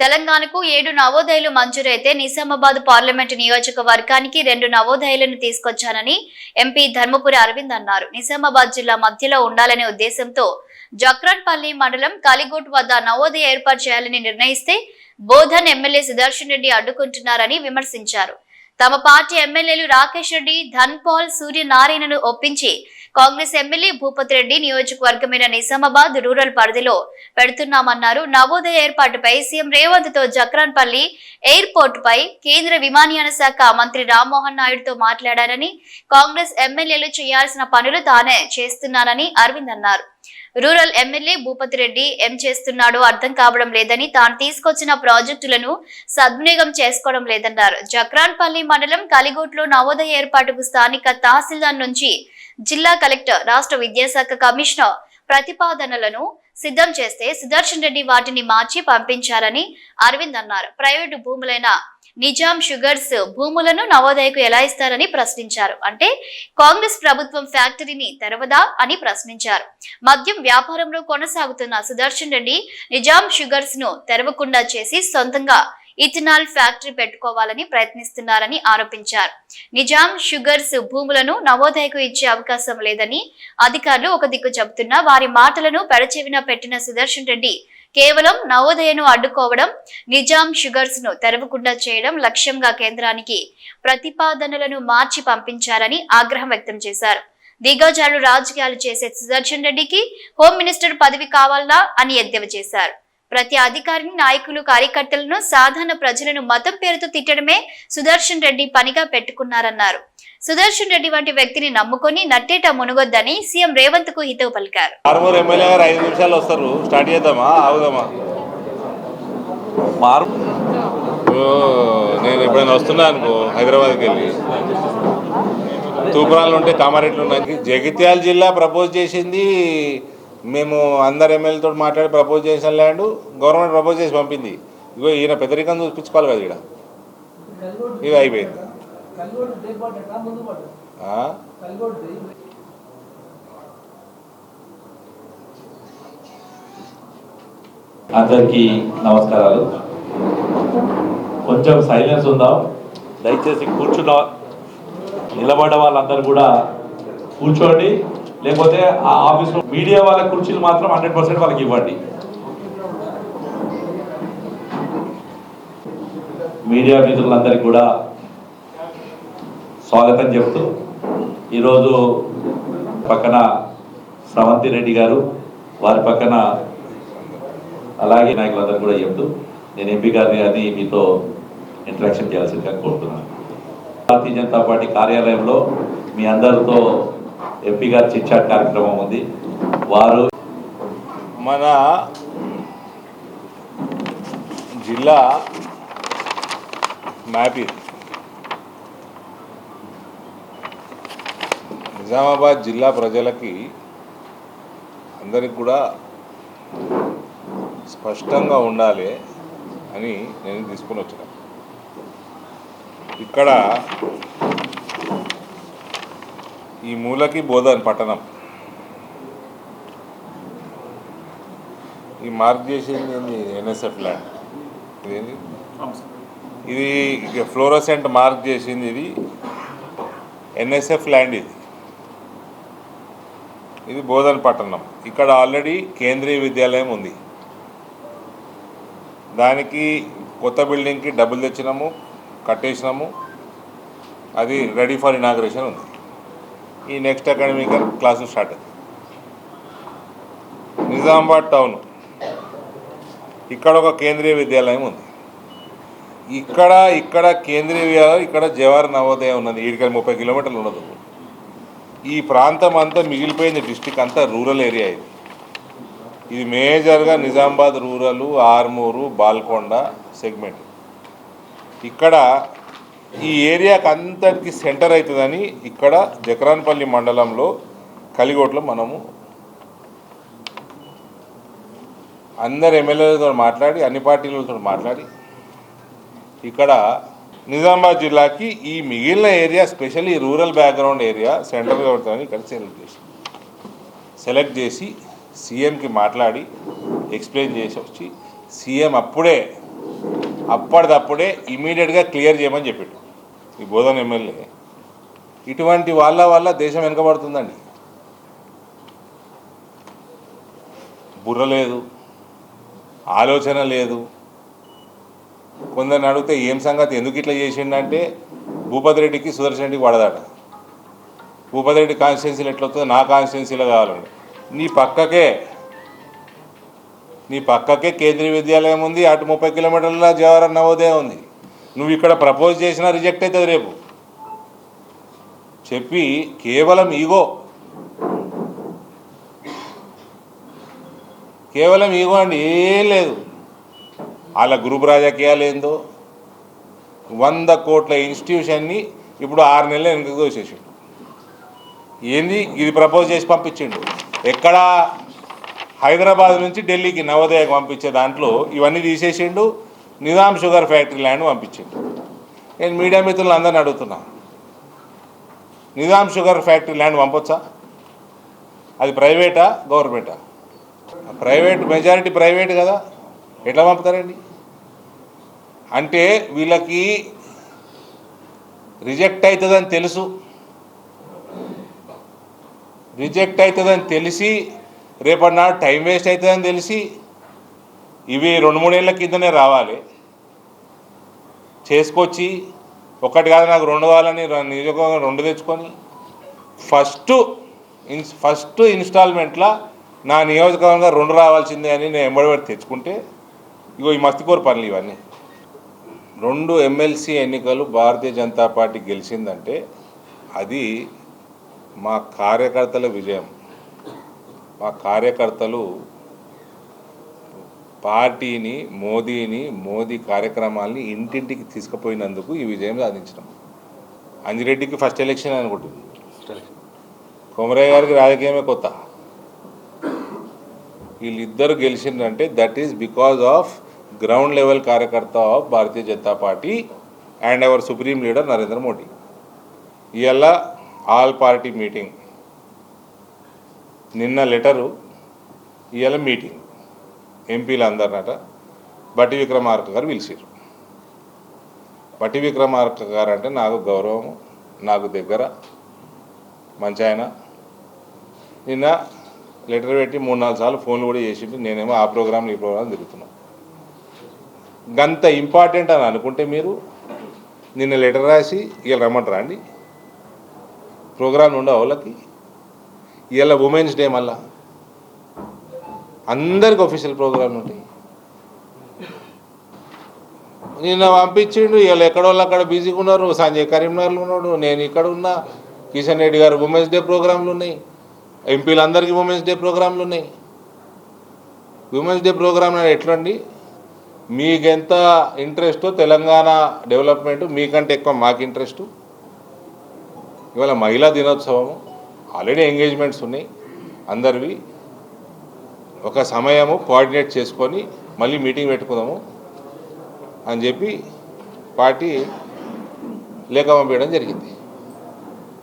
తెలంగాణకు ఏడు నవోదయాలు మంజూరైతే నిజామాబాద్ పార్లమెంటు నియోజకవర్గానికి రెండు నవోదయాలను తీసుకొచ్చానని ఎంపీ ధర్మపురి అరవింద్ అన్నారు. నిజామాబాద్ జిల్లా మధ్యలో ఉండాలనే ఉద్దేశంతో జక్రాన్పల్లి మండలం కలిగోట్ వద్ద నవోదయ ఏర్పాటు చేయాలని నిర్ణయిస్తే బోధన్ ఎమ్మెల్యే సుదర్శన్ రెడ్డి అడ్డుకుంటున్నారని విమర్శించారు. తమ పార్టీ ఎమ్మెల్యేలు రాకేష్ రెడ్డి ధన్పాల్ సూర్యనారాయణను ఒప్పించి కాంగ్రెస్ ఎమ్మెల్యే భూపతి రెడ్డి నియోజకవర్గమైన నిజామాబాద్ రూరల్ పరిధిలో పెడుతున్నామన్నారు. నవోదయ ఏర్పాటుపై సీఎం రేవంత్తో జక్రాన్పల్లి ఎయిర్పోర్ట్ పై కేంద్ర విమానయాన శాఖ మంత్రి రామ్మోహన్ నాయుడుతో మాట్లాడారని కాంగ్రెస్ ఎమ్మెల్యేలు చేయాల్సిన పనులు తానే చేస్తున్నానని అరవింద్ అన్నారు. రూరల్ ఎమ్మెల్యే భూపతి రెడ్డి ఏం చేస్తున్నాడో అర్థం కావడం లేదని తాను తీసుకొచ్చిన ప్రాజెక్టులను సద్వినియోగం చేసుకోవడం లేదన్నారు. జక్రాన్పల్లి మండలం కలిగోట్లో నవోదయ ఏర్పాటుకు స్థానిక తహసీల్దార్ నుంచి జిల్లా కలెక్టర్ రాష్ట్ర విద్యాశాఖ కమిషనర్ ప్రతిపాదనలను సిద్ధం చేస్తే సుదర్శన్ రెడ్డి వాటిని మార్చి పంపించారని అరవింద్ అన్నారు. ప్రైవేటు భూములైన నిజాం షుగర్స్ భూములను నవోదయకు ఎలా ఇస్తారని ప్రశ్నించారు. అంటే కాంగ్రెస్ ప్రభుత్వం ఫ్యాక్టరీని తెరవదా అని ప్రశ్నించారు. మద్యం వ్యాపారంలో కొనసాగుతున్న సుదర్శన్ రెడ్డి నిజాం షుగర్స్ను తెరవకుండా చేసి సొంతంగా ఇథనాల్ ఫ్యాక్టరీ పెట్టుకోవాలని ప్రయత్నిస్తున్నారని ఆరోపించారు. నిజాం షుగర్స్ భూములను నవోదయకు ఇచ్చే అవకాశం లేదని అధికారులు ఒక దిక్కు చెబుతున్నా వారి మాటలను పెడచెవిన పెట్టిన సుదర్శన్ రెడ్డి కేవలం నవోదయను అడ్డుకోవడం నిజాం షుగర్స్ను తెరవకుండా చేయడం లక్ష్యంగా కేంద్రానికి ప్రతిపాదనలను మార్చి పంపించారని ఆగ్రహం వ్యక్తం చేశారు. దిగజాలు రాజకీయాలు చేసే సుదర్శన్ రెడ్డికి హోమ్ మినిస్టర్ పదవి కావాలా అని ఎద్దేవా చేశారు. ప్రతి అధికారిని నాయకులు కార్యకర్తలను సాధారణ ప్రజలను మతం పేరుతో తిట్టడమే సుదర్శన్ రెడ్డి పనిగా పెట్టుకున్నారన్నారు. సుదర్శన్ రెడ్డి వంటి వ్యక్తిని నమ్ముకొని నట్టేట మునుగొద్దని సీఎం రేవంత్కు హితవు పలికారు. ఆరుగురు ఎమ్మెల్యే గారు ఐదు నిమిషాలు వస్తారు. స్టార్ట్ చేద్దామా? ఆగుదామా? నేను ఎప్పుడైనా వస్తున్నా అనుకో హైదరాబాద్కి వెళ్ళి. తూప్రాలు ఉంటే కామారెడ్లు ఉన్నాయి. జగిత్యాల జిల్లా ప్రపోజ్ చేసింది మేము అందరు ఎమ్మెల్యేతో మాట్లాడి ప్రపోజ్ చేసిన ల్యాండ్ గవర్నమెంట్ ప్రపోజ్ చేసి పంపింది. ఇగో ఈయన పెద్దరికం చూపించుకోవాలి కదా ఇక్కడ ఇది అయిపోయింది? అందరికీ నమస్కారాలు. కొంచెం సైలెన్స్ ఉందాం. దయచేసి కూర్చున్న నిలబడ్డ వాళ్ళందరూ కూడా కూర్చోండి. లేకపోతే ఆ ఆఫీస్లో మీడియా వాళ్ళ కుర్చీలు మాత్రం హండ్రెడ్ పర్సెంట్ వాళ్ళకి ఇవ్వండి. మీడియా మిత్రులందరికీ కూడా స్వాగతం చెబుతూ ఈరోజు పక్కన స్రవంతి రెడ్డి గారు వారి పక్కన అలాగే నాయకులందరూ కూడా చెబుతూ నేను ఎంపీ గారిని అని మీతో ఇంటరాక్షన్ చేయాల్సిందిగా కోరుతున్నాను. భారతీయ జనతా పార్టీ కార్యాలయంలో మీ అందరితో ఎంపీ గారి చిట్చాట్ కార్యక్రమం ఉంది. వారు మన జిల్లా మ్యాప్ ఇది నిజామాబాద్ జిల్లా ప్రజలకి అందరికి కూడా స్పష్టంగా ఉండాలి అని నేను తీసుకుని వచ్చిన. ఇక్కడ ఈ మూలకి బోధన్ పట్టణం. ఈ మార్క్ చేసింది ఏంది? NSF land. ఇదేంది? ఇది ఫ్లోరోసెంట్ మార్క్ చేసింది ఇది. ఎన్ఎస్ఎఫ్ ల్యాండ్ ఇది. ఇది బోధన పట్టణం ఇక్కడ ఆల్రెడీ కేంద్రీయ విద్యాలయం ఉంది. దానికి కొత్త బిల్డింగ్కి డబ్బులు తెచ్చినాము కట్టేసినాము. అది రెడీ ఫర్ ఇనాగ్రేషన్ ఉంది. ఈ నెక్స్ట్ అకాడమిక్ క్లాసు స్టార్ట్ అవుతుంది నిజామాబాద్ టౌన్. ఇక్కడ ఒక కేంద్రీయ విద్యాలయం ఉంది. ఇక్కడ ఇక్కడ కేంద్రీయ విద్యాలయం ఇక్కడ జవహర్ నవోదయం ఉన్నది. ఈడికి ముప్పై కిలోమీటర్లు ఉండదు ఈ ప్రాంతం అంతా మిగిలిపోయింది డిస్టిక్ అంతా రూరల్ ఏరియా ఇది. ఇది మేజర్గా నిజామాబాద్ రూరల్ ఆర్మూరు బాల్కొండ సెగ్మెంట్. ఇక్కడ ఈ ఏరియాకి అంతటికి సెంటర్ అవుతుందని ఇక్కడ జక్రాన్పల్లి మండలంలో కలిగోట్లో మనము అందరు ఎమ్మెల్యేలతో మాట్లాడి అన్ని పార్టీలతో మాట్లాడి ఇక్కడ నిజామాబాద్ జిల్లాకి ఈ మిగిలిన area specially rural background area central government ఇక్కడ సెలెక్ట్ చేసి సెలెక్ట్ చేసి సీఎంకి మాట్లాడి ఎక్స్ప్లెయిన్ చేసి వచ్చి సీఎం అప్పుడే అప్పటిదప్పుడే ఇమీడియట్గా క్లియర్ చేయమని చెప్పాడు. ఈ బోధన ఎమ్మెల్యే ఇటువంటి వాళ్ళ వల్ల దేశం వెనుకబడుతుందండి. బుర్ర లేదు ఆలోచన లేదు కొందరిని అడిగితే ఏం సంగతి? ఎందుకు ఇట్లా చేసిండంటే భూపతి రెడ్డికి సుదర్శన్ రెడ్డికి పడదాట భూపతి రెడ్డి కాన్స్టిట్యున్సీలు ఎట్లా నా కాన్స్టిట్యున్సీలో కావాలండి. నీ పక్కకే నీ పక్కకే కేంద్రీయ విద్యాలయం ఉంది అటు ముప్పై కిలోమీటర్ల జవహర్ నవోదయం ఉంది. నువ్వు ఇక్కడ ప్రపోజ్ చేసినా రిజెక్ట్ అవుతుంది రేపు. చెప్పి కేవలం ఈగో కేవలం ఈగో అండి ఏం లేదు. వాళ్ళ గ్రూప్ రాజకీయాలు ఏందో వంద కోట్ల ఇన్స్టిట్యూషన్ని ఇప్పుడు ఆరు నెలలు వెనుకకు తోసేసిండు ఏంది? ఇది ప్రపోజ్ చేసి పంపించిండు. ఎక్కడ? హైదరాబాద్ నుంచి ఢిల్లీకి నవోదయకు పంపించే దాంట్లో ఇవన్నీ తీసేసిండు. నిజాం షుగర్ ఫ్యాక్టరీ ల్యాండ్ పంపించిండు. నేను మీడియా మిత్రులు అందరిని అడుగుతున్నా. నిజాం షుగర్ ఫ్యాక్టరీ ల్యాండ్ పంపొచ్చా? అది ప్రైవేటా? గవర్నమెంటా? ప్రైవేట్ మెజారిటీ ప్రైవేట్ కదా. ఎట్లా పంపుతారండి? అంటే వీళ్ళకి రిజెక్ట్ అవుతుందని తెలుసు. రిజెక్ట్ అవుతుందని తెలిసి రేపటి నాడు టైం వేస్ట్ అవుతుందని తెలిసి ఇవి రెండు మూడేళ్ళ కిందనే రావాలి. చేసుకొచ్చి ఒకటి కాదు నాకు రెండు కావాలని ర- నియోజకవర్గం రెండు తెచ్చుకొని ఫస్ట్ ఇన్స్ ఫస్ట్ ఇన్స్టాల్మెంట్లో నా నియోజకవర్గంగా రెండు రావాల్సిందే అని నేను ఎంబడి తెచ్చుకుంటే ఇగో ఈ మస్తికోరు పనులు ఇవన్నీ. రెండు ఎమ్మెల్సీ ఎన్నికలు భారతీయ జనతా పార్టీ గెలిచిందంటే అది మా కార్యకర్తల విజయం. మా కార్యకర్తలు పార్టీని మోదీని మోదీ కార్యక్రమాల్ని ఇంటింటికి తీసుకుపోయినందుకు ఈ విజయం సాధించడం. అంజిరెడ్డికి ఫస్ట్ ఎలక్షన్ అనుకుంటుంది కొమరయ్య గారికి రాజకీయమే కొత్త. వీళ్ళిద్దరు గెలిచిందంటే that is because of ground level కార్యకర్త of Bharatiya Janata party and our supreme leader Narendra Modi ఇవాళ ఆల్ పార్టీ మీటింగ్ నిన్న లెటరు ఇవాళ మీటింగ్ ఎంపీలు అందరినట బట్టి విక్రమార్క గారు పిలిచారు బట్టి విక్రమార్క గారు అంటే నాకు గౌరవం నాకు దగ్గర మంచి ఆయన. నిన్న లెటర్ పెట్టి మూడు నాలుగు సార్లు ఫోన్లు కూడా చేసి నేనేమో ఆ ప్రోగ్రాం ఈ ప్రోగ్రాం తిరుగుతున్నాను గంత ఇంపార్టెంట్ అని అనుకుంటే మీరు నిన్న లెటర్ రాసి ఇలా రమ్మంటారా అండి? ప్రోగ్రాం ఉండవు వాళ్ళకి. ఇవాళ ఉమెన్స్ డే మళ్ళా. అందరికి ఒఫీషియల్ ప్రోగ్రాం ఉంటాయి నిన్న పంపించిండు ఇవాళ ఎక్కడోళ్ళు అక్కడ బిజీగా ఉన్నారు సంజయ్ కరీంనగర్లో ఉన్నాడు నేను ఇక్కడ ఉన్నా. కిషన్ రెడ్డి గారు ఉమెన్స్ డే ప్రోగ్రాంలు ఉన్నాయి. ఎంపీలందరికీ ఉమెన్స్ డే ప్రోగ్రాంలు ఉన్నాయి. ఉమెన్స్ డే ప్రోగ్రామ్ ఎట్లండి? మీకెంత ఇంట్రెస్టో తెలంగాణ డెవలప్మెంట్ మీకంటే ఎక్కువ మాకు ఇంట్రెస్ట్. ఇవాళ మహిళా దినోత్సవము ఆల్రెడీ ఎంగేజ్మెంట్స్ ఉన్నాయి. అందరివి ఒక సమయము కోఆర్డినేట్ చేసుకొని మళ్ళీ మీటింగ్ పెట్టుకుందాము అని చెప్పి పార్టీ లేఖ పంపించడం జరిగింది.